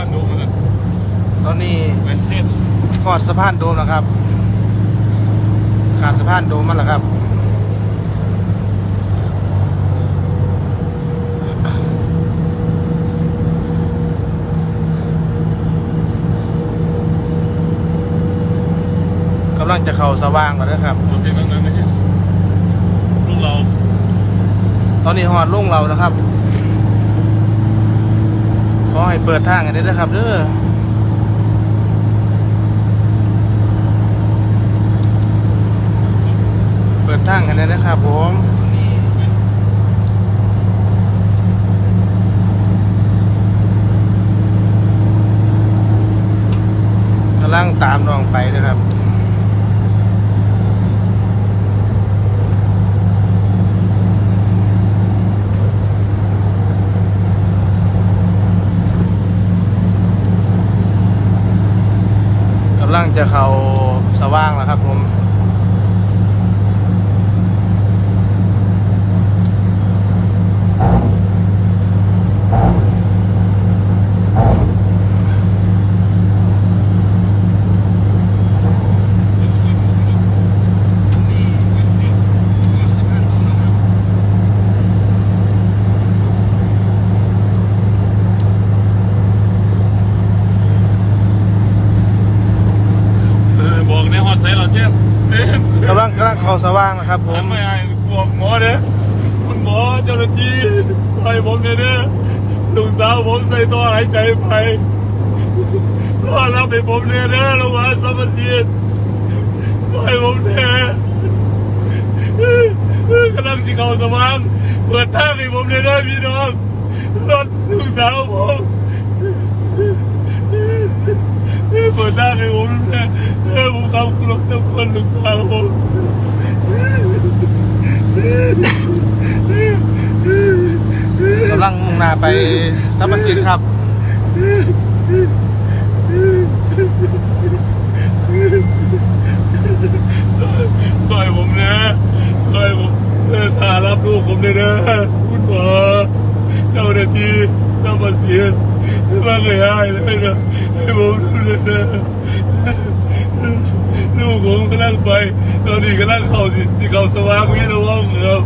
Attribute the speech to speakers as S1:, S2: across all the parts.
S1: านโดมมัน
S2: ตอนนี้
S1: เวนเทส
S2: ขอดสะพานโดมแล้วครับ ขาดสะพานโดมมันแล้วครับกำลังจะเข้าสว่างแล้วนะครับ
S1: โอเสียงนั้นไม่ใช่ลูกเรา
S2: ตอนนี้หอดลุ่งเรานะครับข อให้เปิดทางกันได้นะครับเด้อเปิดทางกันได้นะครับผมกำลังตามน้องไปนะครับ ลังจะเข้าสว่างแล้วครับผม
S1: เออบอกในฮอตไซส์เราเช่
S2: กำลังกำลังเขาสว่างนะครับผ
S1: มไม่ไอ้บอกหมอเด้อคุณหมอเจ้าหน้าที่ไปผมเนี่ยเด้อลูกสาวผมใส่ตัวหายใจไปก็รับให้ผมเนี่ยเด้อโรงพยาบาสมศรีปล่ผมเนี่ยกำลังสิเขาสว่างเปิดทางให้ผมเนี่ยเด้อพี่น้องรถลูกสาวผม เปิดทางให้ผมเนี่ยเออผมขับรถทุกคนลูกสาวผม
S2: กำลังมุ่งหน้าไปซับสินครับ
S1: ซอยผมนะซอยผมเออถ้ารับลูกผมเลยนะคุณหมอเจ้าหน้าที่เจ้ามาเสียนมาเลยให้เลยนะให้ผมดูเลูกผมกำลังไป ตอนนี้กำลังเข้าสิที่เขาสว่างวิระวังครับ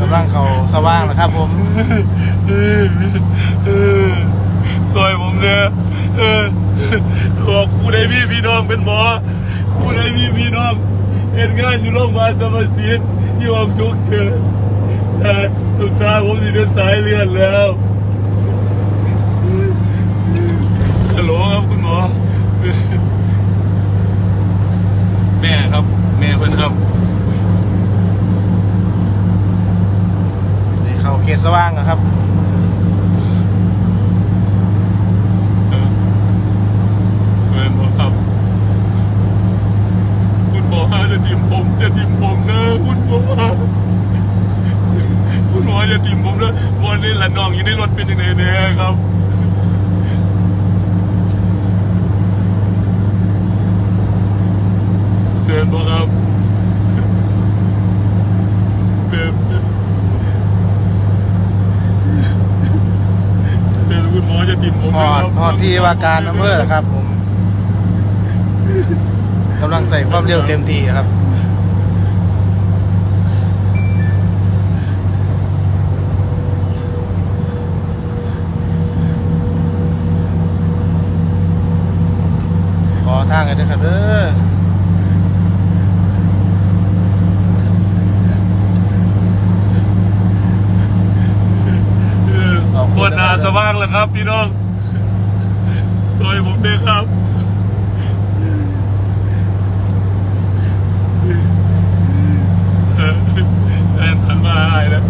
S2: กำลังเขาสว่างแล้วครับผม
S1: ซอยผมเนี่ย บอกผู้ใดพี่พี่น้องเป็นหมอ ผู้ใดพี่พี่น้องเห็นงานอยู่โรงพยาบาลสมศรีที่ห้องฉุกเฉินแต่ลูกตาผมสิเป็นสายเลือดแล้วฮัลโหลครับคุณหมอ แม่ครับ แม่เพื่อนครับ
S2: เข้าเขตสว่างแล้วครับ
S1: เออเพื่อนบอกครับ คุณหมอจะทิมผมจะทิมผมนะคุณหมอคุณหมอจะทิมผมนะวันนี้หลานน้องอยู่ในรถเป็นยังไงเนี่ยครับเดินบอกครับเดินเดินคุณ หมอจะทิมผม
S2: หอ
S1: นะ
S2: ด
S1: ครับ
S2: หอดที่ว่าการอำเภอครับผมกำลังใส่ความเร็วเต็มที่ครับขอทางกันด้วยครับเด้อ
S1: เออโคตรนา สว่างแล้วครับ พี่น้องโดยผมเด็กครับ เออแอนทันมาหายแล้ว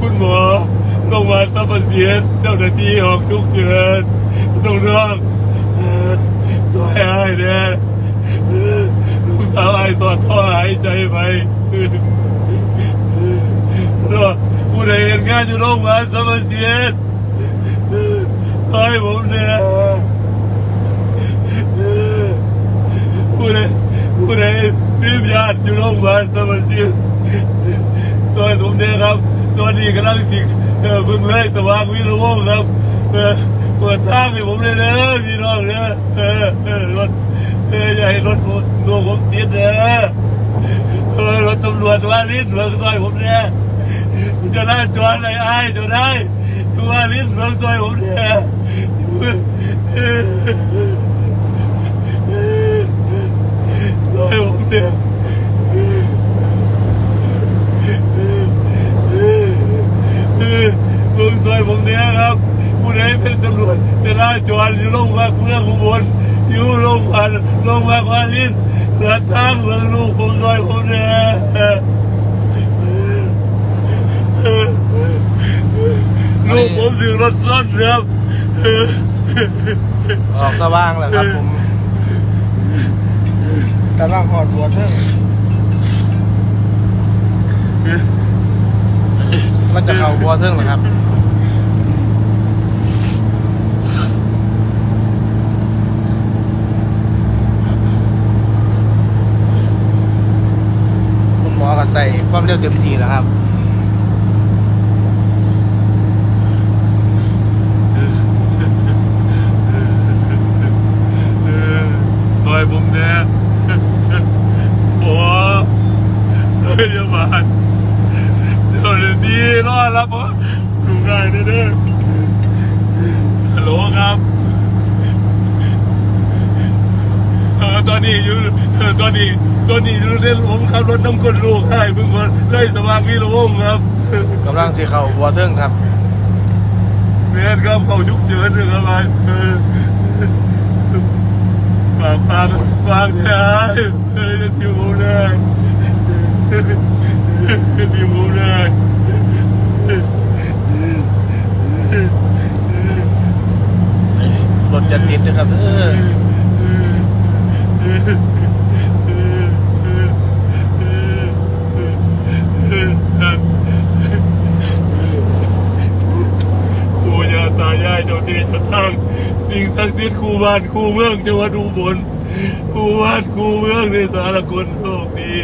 S1: คุณหมอโรงพยาสัมเสียนเจ้าหน้าที่ของทุกเชิญน้องๆเอ่อช่วยให้เนี่ย ลูกสาวไอ้สอดท่อหายใจไปเนาะผู้ใดเห็นงานอยู่โรงพยาบาลสมเสียดคอยผมเนี่ยผู้ใดผู้ใดมีญาติอยู่โรงพยาบาลสมเสียดตอนผมเนี่ยครับ ตอนนี้กำลังสิเพิ่งเลยสว่างวิรจน์ครับเปิดทางให้ผมเลยนะพี่น้องเนี่ยรถ เอออย่าให้รถผมดวงผมติดนะเออรถตำรวจว่าลิ้นเมืองซอยผมเนี่ยจะได้จอดอะไรไอ้จะได้ว่าลิ้นเมืองซอยผมเนี่ยซอยผมเนี่ยมึงซอยผมเนี่ยครับผู้ใดเป็นตำรวจจะได้จอดอยู่โรงพักเมืองอุบล อยู่โรงพักโรงพักวารินเลือทางเมืองลูกผมซอยผมเนี่ยลูกผมถึงรถซ่อนครับ
S2: ออกสว่างแล้วครับผมกำลังหอดหัวเทิงมันจะเข้าหัวเทิงเหรอครับ คุณหมอก็ ใส่ความเร็วเต็มทีแล้วครับ
S1: ซอยผมเนี่ยโอ้พยาบาลเดี๋ยวเดี๋ยวนี้รอดแล้วปะดูง่ายเด้อฮัลโหลครับเออตอนนี้อยู่เออตอนนี้ เล่นผมขับรถน้ำกลลูกให้เพิ่งมาไล่สว่างวิโรจน์ครับ
S2: กำลังสีเข้าหัวเทิงครับ
S1: เมียนครับเขายุกเจินเลยครับเออฝากฝากฝากเนี่ยเออจะทิวผมได้จะทิวผมได้
S2: รถจะติดนะครับเออ
S1: ปู่ย่า ตายายเจ้าที่เจ้าทางสิ่งศักดิ์สิทธิ์คู่บ้านคู่เมืองจังหวัดอุบลคู่บ้านคู่เมืองในสารกลโลกนี้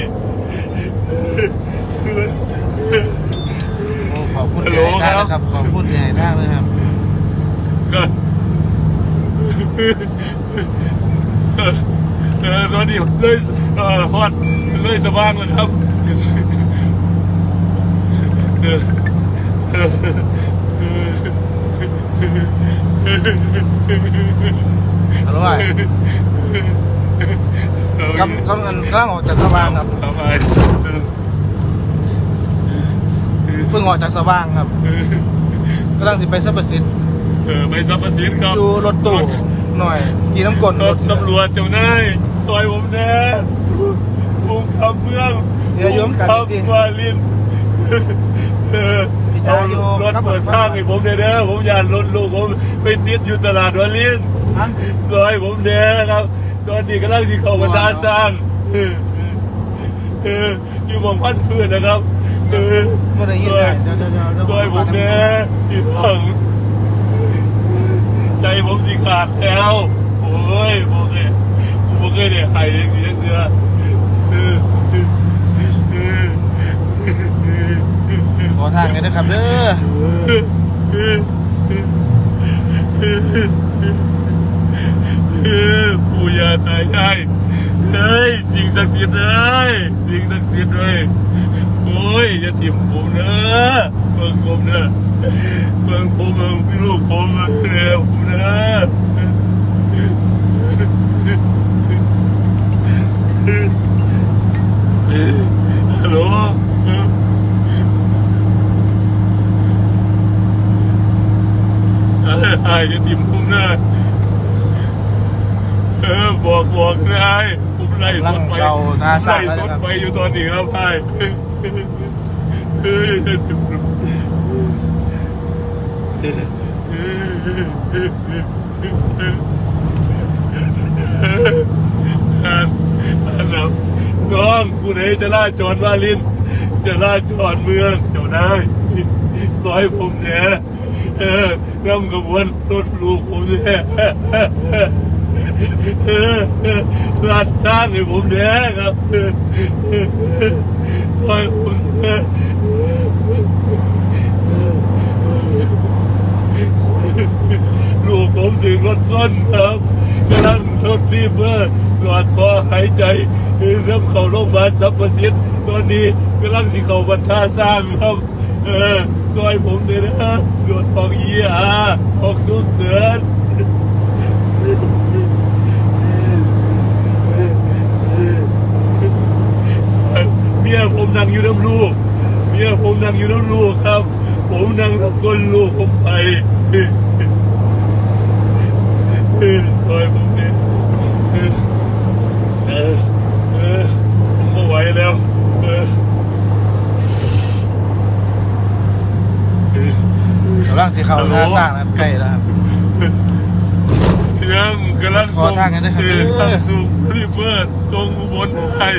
S2: โอ้ขอบคุณ
S1: ฮัลโหล
S2: ใหญ่ท่า
S1: ครับ
S2: นะครับขอบคุณใหญ่ท่าเลยครับ
S1: ก็เออตอนนี้เลยเออฮอดเลยสว่างแล้วครับเออเออเออ
S2: อร่อยกำกำลังกำลังออกจากสว่างครับ
S1: ทำไม
S2: เพิ่งออกจากสว่างครับกำลังสิไปซับประสิทธิ์
S1: เออไปซับประสิทธิ์ครับ
S2: ดูรถตู้หน่อยขี่น้ำกลน
S1: รถตำรวจเจ้านายต่อยผมแน่ผมขับเมือง
S2: เดี๋ยวโยม
S1: ผม
S2: กัด
S1: ขับ
S2: ดิ
S1: วาลินเออ
S2: พี่ชายโยม
S1: รถเปิดทางให้ผมเด้อเด้อผมอยากรถลูกผมไปติดอยู่ตลาดวาลิน
S2: ฮะ
S1: ซอยผมเด้อครับ ตอนนี้กำลังที่เขาบรรดาสร้างอยู่หมองพันเพื่อนนะครับเออ
S2: ไม่ได้ยินได้เดี๋ยวเดี๋ยวเดี๋ยวเดี๋ยว
S1: ซอยผมเด้อพี่ฟังใจผมสิขาดแล้วโอ้ยโอเคโอเคเนี่ยหายเสียงเสืออเออ
S2: ขอทางกันนะครับเด้อ
S1: ปู่ย่าตายายเฮ้ยสิ่งศักดิ์สิทธิ์เลยสิ่งศักดิ์สิทธิ์เลยโอ้ยอย่าถิ่มผมนะเบิ่งผมนะเบิ่งผมเบิ่งพี่ลูกผมนะผมนะฮัลโหลไอ้อย่าถิ่มผมนะเออบอกบอกนายผมไล่สดไป
S2: เก่าสร้า
S1: ไล่
S2: แล้ว
S1: สด
S2: นะครับ
S1: ไปอยู่ตอนนี้ครับไอ้เฮ้ยอย่าถิ่มผมอ่านอ่านแล้วน้องกูไหนจะล่าจอดวาลินจะล่าจอดเมืองเจ้านายซอยผมเนี่ยเออ นำกระบวนรถลูกผมเนี่ยรัดทางให้ผมเนี่ยครับเออเอยผมเนี่ยลูกผมถึงรถส้นครับกำลังรถรีบเบอร์หลอดคอหายใจเริ่มเข้าโรงพยาบาลสัพพสิทธิ์ตอนนี้กำลังสิเข้าบรรทาสร้างครับ เออ ซอยผมเลยนะรถออกเยียออกสุดเสือนเมียผมนั่งอยู่น้ำลูก เมียผมนั่งอยู่น้ำลูกครับ ผมนั่งทับก้นลูกผมไปซอยผมเนี่ยเออเออเออผมไม่ไหวแล้วเออเออกำ
S2: ลังสิเขาท่าสร้างนะครับใกล้แล้วครับ
S1: ยังกำลัง
S2: ขอทางกันนะครับ
S1: เออทางส่งรีเฟิร์ดส่งอุบลให้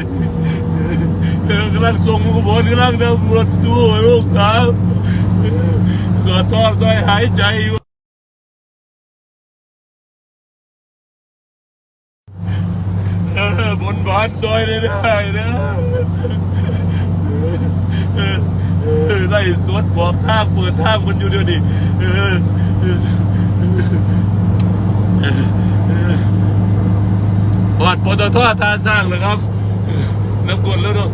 S1: เออกำลังส่งอุบลกำลังเดินรถตู้ลูกครับเออขอทอดซอยหายใจอยู่เออบนบานซอยได้ได้นะเออเออ ไล่สวดบอกทางเปิดทางมันอยู่เดี๋ยวนี้เออเออเออเออปอดปตทท่าสร้างเลยครับน้ำกลแล้วเนาะ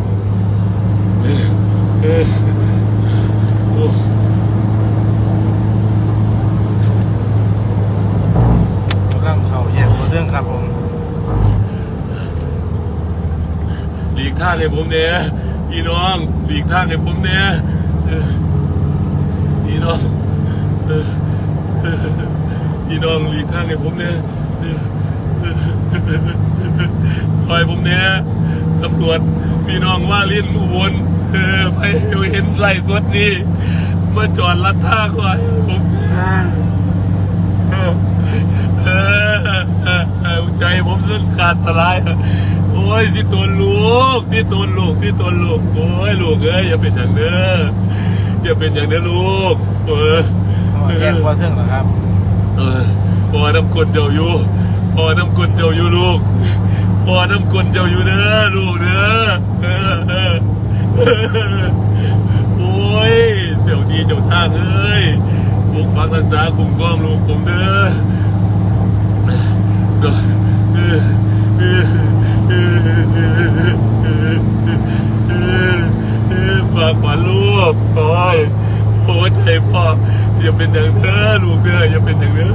S2: กำลังเขาแยกตัวเรื่องครับผม
S1: หลีกทางให้ผมเนี่ยพี่น้องหลีกทางให้ผมเนี่ย พี่น้องพี่น้องหลีกทางให้ผมเนี่ยคอยผมเนี่ยตำรวจพี่น้องว่าลิ้นอุบลเออไปเห็นไล่สวดนี่มาจอดลัดท่าก่อนผมเออเออเออเออใจผมจนขาดสลายโอ้ยที่ตัวลูกที่ตัวลูกที่ตัวลูกโอ้ยลูกเอ้ยอย่าเป็นอย่างเด้อ อย่าเป็นอย่างเด้อลูก เออ
S2: เขาแยกตัวเรื่องเหรอครับ
S1: เออพอน้ำกลเจ้าอยู่พอน้ำกลเจ้าอยู่ลูกพอน้ำกลเจ้าอยู่เด้อลูกเด้อเออเออเออโอ้ยเจ้าดีเจ้าทางเอ้ยปกปักรักษาคุ้มครองลูกผมเด้อเออเออเออเออเออเออ เออฝากฝันลูกโอ้ยโอ้ใจพ่ออย่าเป็นอย่างเด้อลูกเด้ออย่าเป็นอย่างเด้อ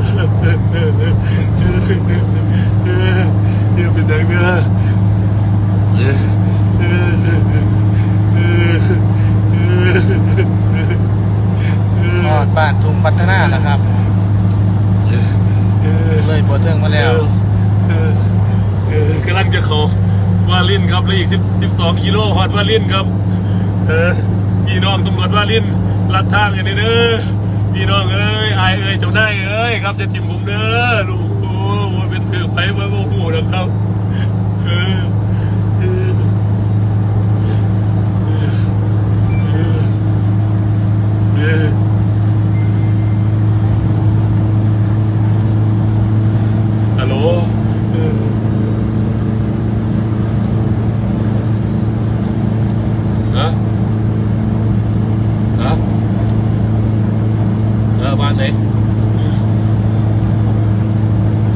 S1: อย่าเป็นอย่างเด้อ
S2: หอดบ้านทุ่งพัฒนานะครับ เลยบทเทิงมาแล้ว
S1: กำลังจะเขาวาลินครับเลยอีก10 12กิโลฮอดวาลินครับ เออพี่น้องตำรวจว่าลินลัดทางกันเด้อพี่น้องเอ้ยอายเอ้ยเจ้านายเอ้ยครับจะทิมผมเด้อลูกโอ้ว่าเป็นถือไปว่าโมโหนะครับเออเออเออฮัลโหลเออฮะฮะเออบ้านไหน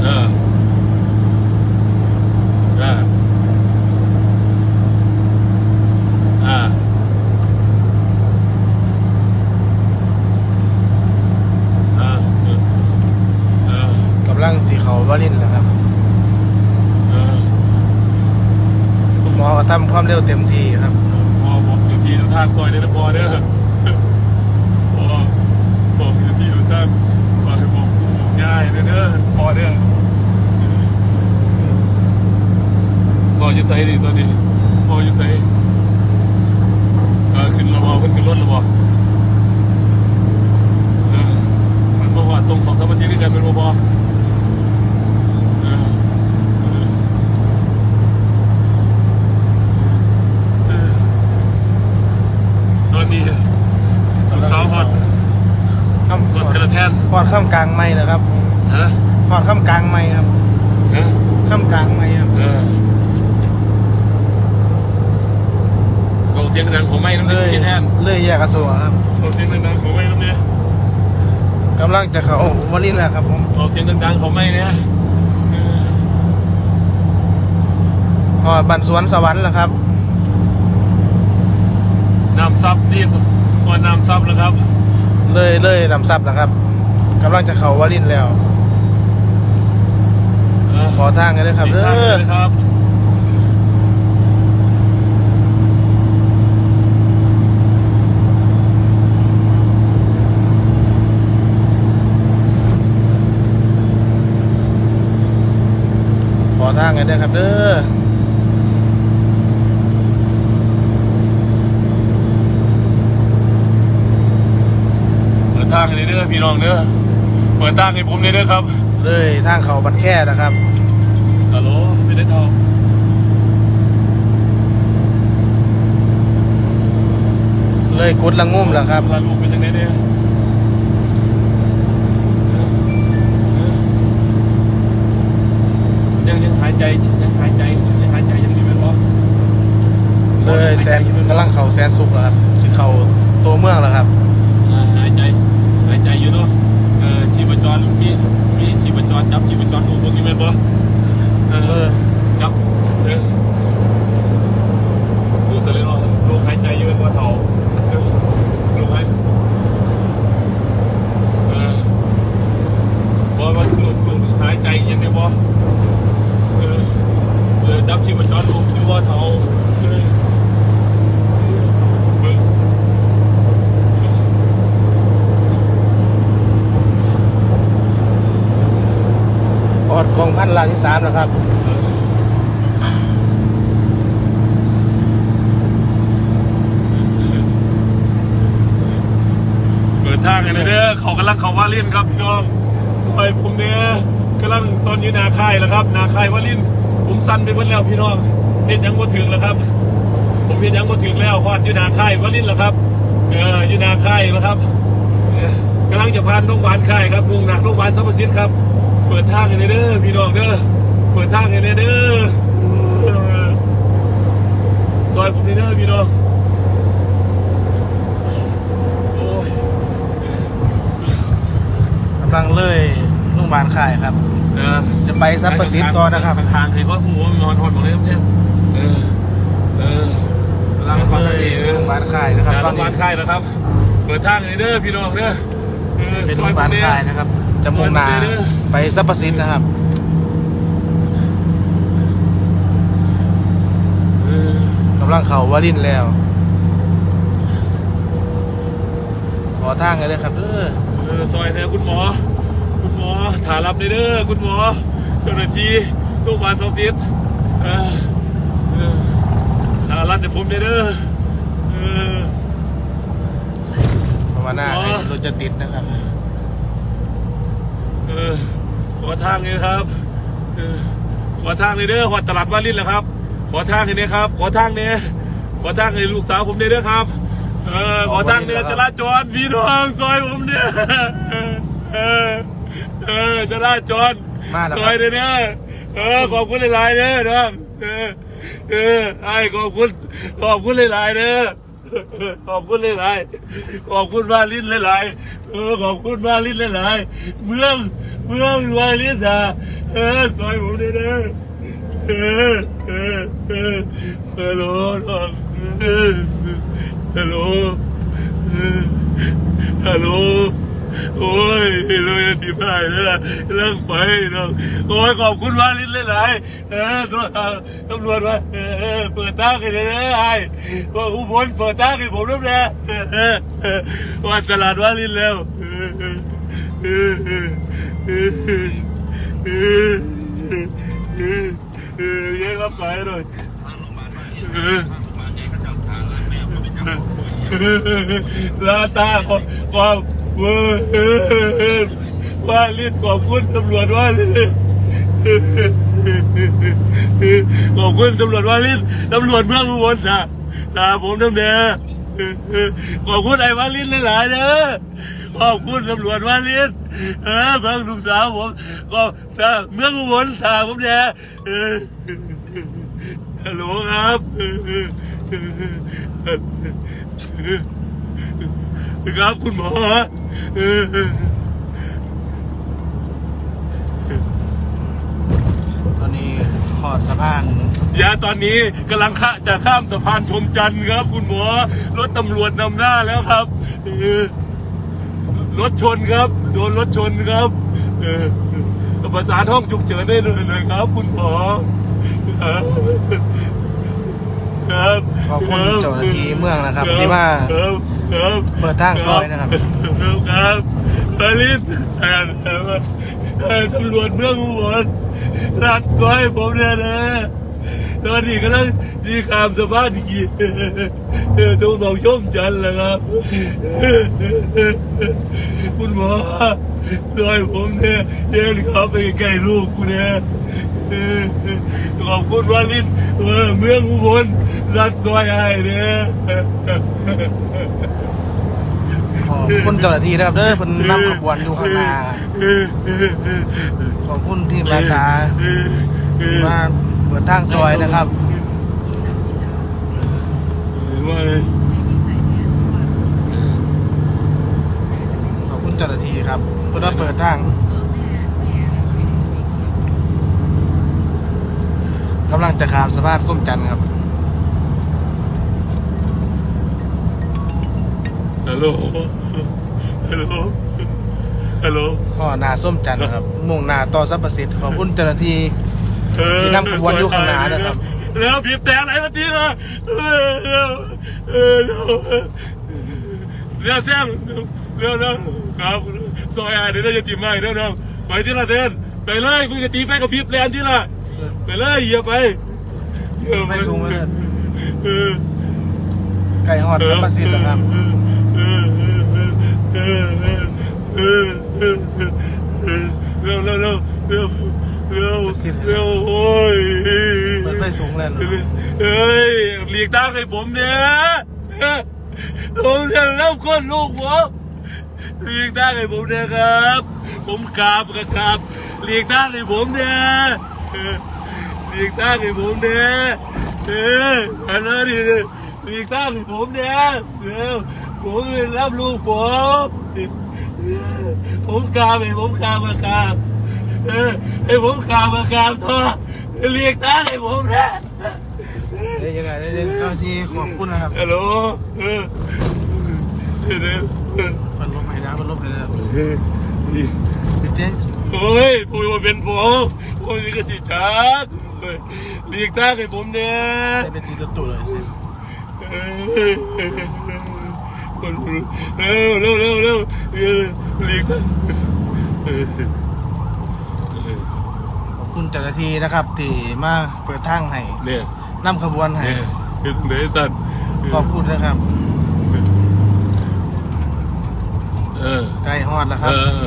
S1: เออเอออ่าอ่าเออเออ
S2: กำ ลังสีเขาวารินแหละครับ
S1: เออ
S2: คุณหมอก็ทำความเร็วเต็มที่ครับ
S1: พอบอกอยู่ที่ทางซอยเนี่ยนะพอเด้อพอบอกอยู่ที่ทางพอให้บอกง่ายเด้อเด้อพอเด้อพออยู่ไซดิตอนนี้พออยู่ไซเออขึ้นระบอเพิ่นขึ้นรถระบอเออมันบ่ว่าส่งของสมาชิกด้วยกันเป็นบ่พอเออเออ เออตอนนี้ละแทน
S2: พอดข้ามกลางไม่นะครับ
S1: ฮะ
S2: พอดข้ามกลางไม่ครับ
S1: ฮะ
S2: ข้ามกลางไม่ครับ
S1: เออก็เสียงดังของไม่น้ำ
S2: เล
S1: เนี่ย
S2: ย
S1: พี่แทน
S2: เลยแยกกระทรวงครับ
S1: ก็เสียงดังๆของไม่น้ำเนี่ย
S2: กำลังจะเข้าวอลินแล้วครับผม
S1: ออกเสียงดังๆของไม่เนี่ยเออ
S2: พอดบันสวนสวรรค์แล้วครับ
S1: น้ำซับนี่สุดก่อนน้ำซับแล้วครับ
S2: เลยเลยลำซับแล้วครับกำลังจะเข้าวอลินแล้ว
S1: เออ
S2: ขอทางกันเลยครับ
S1: อีก
S2: เด้
S1: ทางหนึ่ง
S2: อ
S1: นะครับ
S2: ขอทางกันเลยครับเด้อ
S1: เปิด ทางให้เด้อพี่น้องเด้อเปิดทางให้ผมเด้อครับ
S2: เลยทางเขาบันแค่นะครับ
S1: ฮัลโหลไม่ได้ทอง
S2: เลยกุดละงุ่มแล้วครับ
S1: ลาลูกเป็นยังไงเนี่ยยังยังหายใจยังหายใจยังหายใจยังมีไหมบอส
S2: เลยแสนกำลังเขาแสนสุกแล้วครับสิเขาตัวเมืองแล้วครับ
S1: อ่าหายใจหายใจ อยู่เนาะเออชีพจรมีมีชีพจรจับชีพจรดูพวกนี้ไหมบอสเอ
S2: เอ
S1: อ
S2: อ
S1: จับเออดูเสร็จแล้วลมหายใจอยู่เป็นบอเท่าเออลมหายเออบอว่าลูกลูกหายใจยังไงบอเออเออจับชีพจรดูดูบอเท่าเออเบิ่ง
S2: ออดกองพันลามนะครับ
S1: เปิดทางกันเลยเด้อเขากำลังเขาว่าเล่นครับพี่น้องไปผมเนี่ยกำลังตอนนี้นาค่ายแล้วครับ นาค่ายว่าลินผมสั้นไปหมดแล้วพี่น้องเห็นยังบ่ถึงแล้วครับ ผมเห็นยังบ่ถึงแล้วฮอดอยู่นาค่ายว่าลินแล้วครับเอออยู่นาค่ายแล้วครับกำลังจะผ่านโรงพยาบาลค่ายครับมุ่งหนักโรงพยาบาลสรรพสิทธิ์ครับ เปิดทางกันเลยเด้อพี่น้องเด้อ เปิดทางกันเลยเด้อเออซอยผมเลยเด้อพี่น้องโอ้ย
S2: กำลังเลยโรงพยาบาลค่ายครับ
S1: เออ
S2: จะไปซับประสิทธิ์ต่อนะครับ
S1: ข้างๆให้เขาหัวมันนอนหอดหมดเลยครับเนี่ยเออ เออกำ
S2: ลังเลยโรงพยาบาลค่ายนะครับ
S1: งาน
S2: ต
S1: โร
S2: อน
S1: งพยา
S2: นี้
S1: บาลค่ายนะครับ เปิดทางเลยเด้อพี่น้องเด้อออ
S2: เป็น
S1: ซ
S2: โร
S1: อง
S2: พยาบาล
S1: ผมเนี่
S2: ค่ายนะครับ จะมุ่งหน้า
S1: ซอยผมเนี่ยเด้อ
S2: ไปซับประสิทธิ์นะครับ
S1: เออกำ
S2: ลังเขาวอลินแล้ว ขอทางกันเลยครับเด้อ
S1: เออซอยเนี่ยคุณหมอ คุณหมอถารับเลยเด้อคุณหมอเจ้าหน้าที่โรงพยาบาลสองสิทธิ์เออเออถารับเดี๋ยวผมเลยเด้อเออ
S2: ประมาณหน้า
S1: อ๋อ
S2: ให้รถจะติดนะครับ
S1: เออขอทางเลยครับ เออขอทางเลยเด้อขอตลาดวารินแหละครับ ขอทางเลยนะครับ ขอทางเนี่ยขอทางเลยลูกสาวผมเนี่ยเด้อครับ เออขอทางเนี่ยจราจรพี่น้องซอยผมเนี่ยเออเออจราจร
S2: มาแล้ว
S1: ซ
S2: ครับ
S1: อยเนี่ยเด้อเออขอบคุณหลายๆเด้อน้องเออเออไอ้ขอบคุณขอบคุณหลายๆเด้อขอบคุณหลายๆขอบคุณวาลินหลายๆเออขอบคุณวาลินหลายๆเมืองเมืองวาลินอะเออซอยผมเนี่ยเด้ ฮัลโหลฮัลโหลเออฮัลโหลโอ้ยเลยอธิบายนะเลิกไปน้องโอ้ยขอบคุณวาลินหลายๆเออตัวเออตำรวจว่าเออเออเปิดทาให้เลยนะไอ้ว่าอุบลเปิดทาให้ผมด้วยนะเออเออเออว่าตลาดวาลินแล้วเออเออ เออเออเออเออเออเออแยกรับสายหน่อยเออลาตาความเวอร์ว่าลิ้นขอบคุณตำรวจว่าขอบคุณตำรวจว่าลิ้นตำรวจเมืองอุบลนะตาผมน้ำเนียขอบคุณไอ้ว่าลินหลายๆเด้อ ขอบคุณตำรวจวาลินเออเบิ่งลูกสาวผมก็ถ้าเมืองอุบลถามผมเนี่ยเออฮัลโหลครับครับคุณหมอ
S2: ตอนนี้หอดสะพาน
S1: ยาตอนนี้กำลังข้าจะข้ามสะพานชมจันทร์ครับ คุณหมอรถตำรวจนำหน้าแล้วครับเออ รถชนครับ โดนรถชนครับเออประสานห้องฉุกเฉินได้เลยนะครับ คุณหมอครับครับ
S2: ขอบคุณเจ้าหน้าที่เมืองนะครับ
S1: ครับ
S2: ที่มา
S1: ครับครับ
S2: เปิดทางซอยนะครับ
S1: ครับครับปาลินเอ่อเอ่อเอ่อตำรวจเมืองอุบลรัดก้อยผมเนี่ยนะ ตอนนี้กำลังดีขามสะพานอีกเออตรงหนองชมจันทร์แหละครับคุณหมอซอยผมเนี่ยเดินเข้าไปใกล้ลูกกูเนี่ยเออขอบคุณวาลินเออเมืองอุบลรัดซอยให้เนี่ย
S2: ขอบคุณเจ้าหน้าที่นะครับเด้อเพิ่นนำขบวนอยู่ข้างหน้าขอบคุณทีมอาสาที่มาเปิดทางซอยนะครับ
S1: ว่า
S2: ขอบคุณเจ้าหน้าที่ครับเพื่อเปิดทางกำลังจะขามสะพานส้มจันทร์ครับ
S1: ฮัลโหลฮัลโหลฮัลโหล
S2: ก็หนาส้มจันทร์ครับมุ่งหน้าต่อสัพพสิทธิ์ขอบคุณเจ้าหน้าที่ ที่นำขบวนอยู่ข้างหน้านะครับ
S1: แล้วบีบแต่อะไรมาทีนะเร็วเร็วเร็วเร็วแซมเร็วเร็วครับซอยอะเดี๋ยวเราจะตีไม้เร็วเร็วไปที่ละเดนไปเลยกูจะตีไฟกับพริบแลนที่ละไปเลยเหยียบไป
S2: ไม่สูงเลิศ
S1: เออ
S2: ไก่หอดสัพพสิทธิ์นะครับ
S1: เร็วเร็วเร็วเร็วเร็วเร็วโอ้ย
S2: เปิดไฟ สูงเลยเหรอ
S1: เฮ้ยหลีกทางให้ผมเนี่ยผมจะเล่าคนลูกผมหลีกทางให้ผมเนี่ยครับ ผมกราบกราบหลีกทางให้ผมเนี่ยหลีกทางให้ผมเนี่ยเอออันนั้นดิหลีกทางให้ผมเนี่ยเร็วผมจะรับลูกผมผมกราบให้ผมกราบกับกราบเออให้ผมกราบกับกราบเถอะ หลีกทางให้ผมเนี่ย
S2: เดี๋ยวยังไงเดี๋ยวเจ้าหน้าที่ขอบคุณนะครับ
S1: ฮัลโหลเออเดี๋ยวเดี๋ยวเออ
S2: เปิดลมให้แล้วเปิดลมให้แล้ว
S1: เออ
S2: พี่เจ๊
S1: โอ้ยผมว่าเป็นผมผมนี่ก็ติดชักเฮ้ยหลีกทางให้ผมเนี่ย
S2: ใช้เป็นตีตัวตุ่เลยสิ
S1: เออเร็วเร็วเร็วเร็วเร็วหลีกทางเออ
S2: ขอบคุณเจ้าหน้าที่นะครับ ที่มาเปิดทางให้
S1: เนี่ย
S2: นำขบวนให้
S1: เนี่ยถึงไหนสัตว์
S2: ขอบคุณนะครับ
S1: เออ
S2: ไก่ฮอดแล้วค
S1: เอ
S2: รับ
S1: อ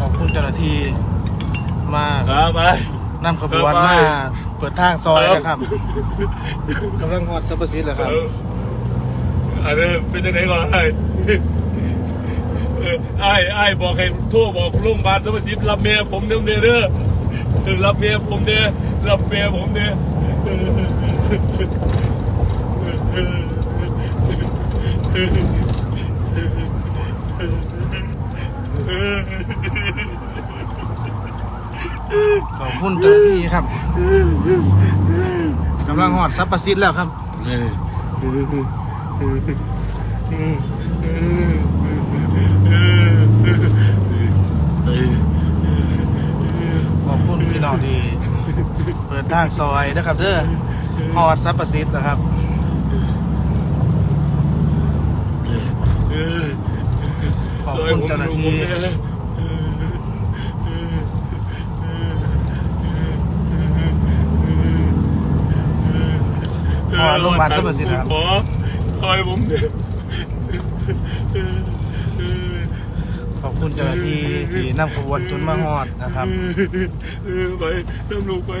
S2: ขอบคุณเจ้าหน้าที่มา
S1: ครับไป
S2: นำขบวนมาเปิดทางซอยนะครับกำลังฮอดสัพพสิทธิ์แล้วครับ
S1: อั นนี้เป็นยังไงก่อนไอ้เออไอ้ไอ้บอกให้โทั่วบอกโรงพยาบาลสมุทรสิบรับเมียผมเนี่ยเด้อเด้อเออรับเมียผมเนี่ยรับเมียผมเนี่ยเออ
S2: ขอบคุณเจ้าหน้าที่ครับกำลังฮอดสัพพสิทธิ์แล้วครับ ขอบคุณพี่น้องที่เปิดทางซอยนะครับเด้อฮอดสัพพสิทธิ์นะครับขอบคุณเจ้าหน้าที่ออโรงพยาบาลสรรพสิทธิ์ครับ
S1: คอยผมเนี่ย
S2: ขอบคุณเจ้าหน้าที่ที่นำขบวนจนมาฮอดนะครับ
S1: เออไปตำรวจไป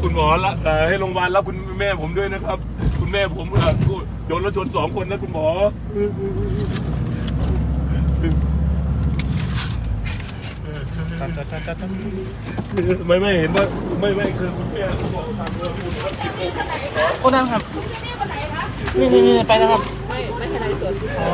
S1: คุณหมอละเอ่อให้โรงพยาบาลรับคุณแม่ผมด้วยนะครับ คุณแม่ผมเอ่อโดนรถชนสองคนนะคุณหมอ ไม่ไม่เห็นว่าไม่ไม่คือคุณพี่เขาบอกทางเรือคุณครับโอ้
S2: นั่นครับนี่นี่นี่ไปนะครับ
S3: ไม่ไม่ใช่ไรสด
S2: อ๋อ